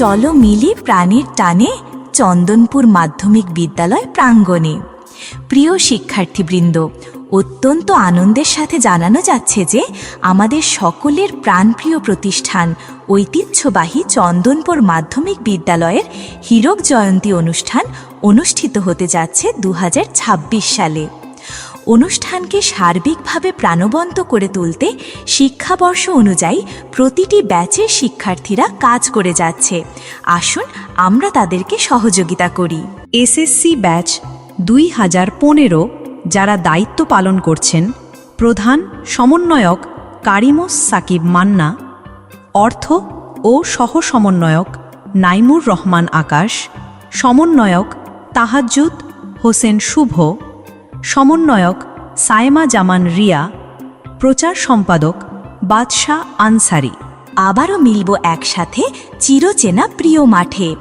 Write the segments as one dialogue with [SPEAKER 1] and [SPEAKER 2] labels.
[SPEAKER 1] চলো মিলি প্রাণীর টানে চন্দনপুর মাধ্যমিক বিদ্যালয় প্রাঙ্গণে। প্রিয় শিক্ষার্থীবৃন্দ, অত্যন্ত আনন্দের সাথে জানানো যাচ্ছে যে আমাদের সকলের প্রাণপ্রিয় প্রতিষ্ঠান ঐতিহ্যবাহী চন্দনপুর মাধ্যমিক বিদ্যালয়ের হীরক জয়ন্তী অনুষ্ঠান অনুষ্ঠিত হতে যাচ্ছে দু হাজার ছাব্বিশ সালে। অনুষ্ঠানকে সার্বিকভাবে প্রাণবন্ত করে তুলতে শিক্ষাবর্ষ অনুযায়ী প্রতিটি ব্যাচের শিক্ষার্থীরা কাজ করে যাচ্ছে। আসুন আমরা তাদেরকে সহযোগিতা করি।
[SPEAKER 2] এসএসসি ব্যাচ দুই হাজার পনেরো, যারা দায়িত্ব পালন করছেন, প্রধান সমন্বয়ক কারিমস সাকিব মান্না, অর্থ ও সহ সমন্বয়ক নাইমুর রহমান আকাশ, সমন্বয়ক তাহাজ্জুদ হোসেন শুভ সমন্বয়ক সায়েমা জামান রিয়া, প্রচার সম্পাদক বাদশাহ আনসারি।
[SPEAKER 1] আবারও মিলব একসাথে চিরচেনা প্রিয় মাঠে।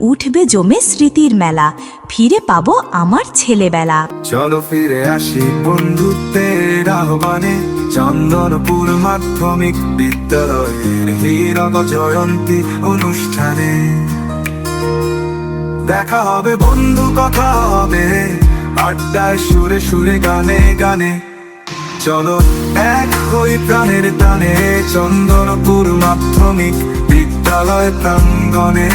[SPEAKER 1] উঠবে জমে স্মৃতির মেলা, ফিরে পাবো আমার ছেলেবেলা।
[SPEAKER 3] চলো ফিরে আসি বন্ধুত্বের আহ্বানে, চন্দনপুর মাধ্যমিক বিদ্যালয়ের হীরক জয়ন্তী অনুষ্ঠানে। দেখা হবে, বন্ধু, কথা হবে। আড্ডায় সুরে সুরে গানে গানে। চলো এক হই প্রাণের টানে চন্দনপুর মাধ্যমিক বিদ্যালয় প্রাঙ্গণে।